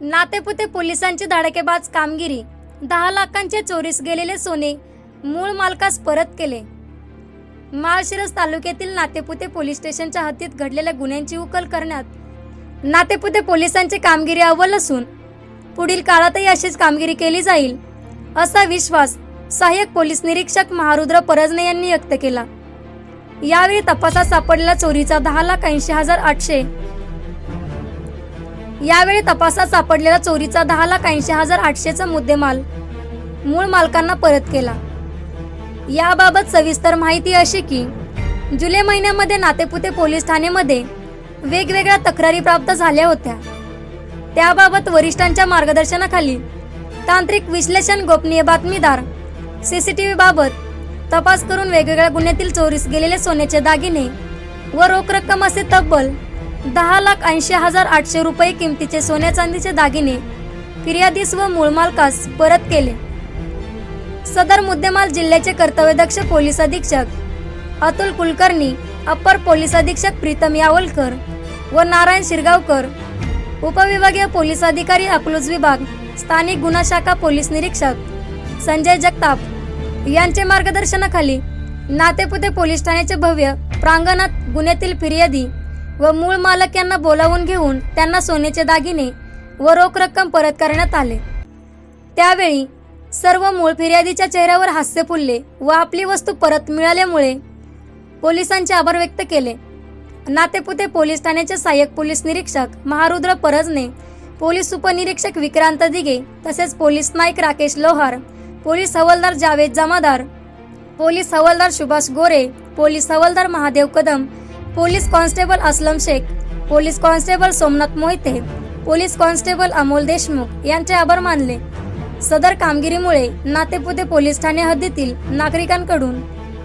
नातेपुते पोलिसांची धाडकेबाज कामगिरी दहा लाखांचे चोरीस गेलेले सोने मूळ मालकास परत केले. माळशिरस तालुक्यातील नातेपुते पोलीस स्टेशनच्या हद्दीत घडलेल्या गुन्ह्यांची उकल करण्यात नातेपुते पोलिसांची कामगिरी अव्वल असून पुढील काळातही अशीच कामगिरी केली जाईल असा विश्वास सहाय्यक पोलीस निरीक्षक महारुद्र परजने यांनी व्यक्त केला. यावेळी तपासात सापडलेला चोरीचा दहा लाख ऐंशी हजार आठशे यावेळी तपासात सापडलेला चोरीचा दहा लाख ऐंशी हजार आठशेचा मुद्देमाल मूळ मालकांना परत केला. याबाबत सविस्तर माहिती अशी की जुलै महिन्यामध्ये नातेपुते पोलीस ठाण्यामध्ये वेगवेगळ्या तक्रारी प्राप्त झाल्या होत्या. त्याबाबत वरिष्ठांच्या मार्गदर्शनाखाली तांत्रिक विश्लेषण गोपनीय बातमीदार सीसीटीव्ही बाबत तपास करून वेगवेगळ्या गुन्ह्यातील चोरीस गेलेले सोन्याचे दागिने व रोख रक्कम असे तब्बल दहा लाख ऐंशी हजार आठशे रुपये किमतीचे सोन्या चांदीचे दागिने फिर्यादीस व मूळ मालकास परत केले. सदर मुद्देमाल जिल्ह्याचे कर्तव्यदक्ष पोलीस अधीक्षक अतुल कुलकर्णी अप्पर पोलीस अधीक्षक प्रीतम यावलकर व नारायण शिरगावकर उपविभागीय पोलीस अधिकारी अकलूज विभाग स्थानिक गुन्हा शाखा पोलीस निरीक्षक संजय जगताप यांचे मार्गदर्शनाखाली नातेपुते पोलीस ठाण्याचे भव्य प्रांगणात गुन्ह्यातील फिर्यादी व मूळ मालक यांना बोलावून घेऊन त्यांना सोन्याचे दागिने व रोख रक्कम परत करण्यात आले. त्यावेळी सर्व मूळ फिर्यादीच्या चेहऱ्यावर हास्य फुलले व आपली वस्तू परत मिळाल्यामुळे पोलिसांचे आभार व्यक्त केले. नातेपुते पोलीस ठाण्याचे सहाय्यक पोलीस निरीक्षक महारुद्र परजने पोलीस उपनिरीक्षक विक्रांत दिगे तसेच police naik Rakesh Lohar police havaldar Javed Jamadar police havaldar Subhash Gore police havaldar Mahadev Kadam police constable Aslam Shaikh police constable Somnath Mohite police constable Amol Deshmukh यांचे आभार मानले. सदर कामगिरीमुळे नातेपुते पोलीस ठाणे हद्दीतील नागरिकांकडून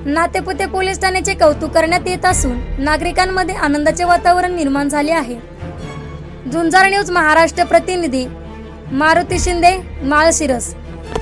नातेपुते पोलीस ठाण्याचे कौतुक करण्यात येत असून नागरिकांमध्ये आनंदाचे वातावरण निर्माण झाले आहे. झुंजार न्यूज महाराष्ट्र प्रतिनिधी मारुती शिंदे माळशिरस.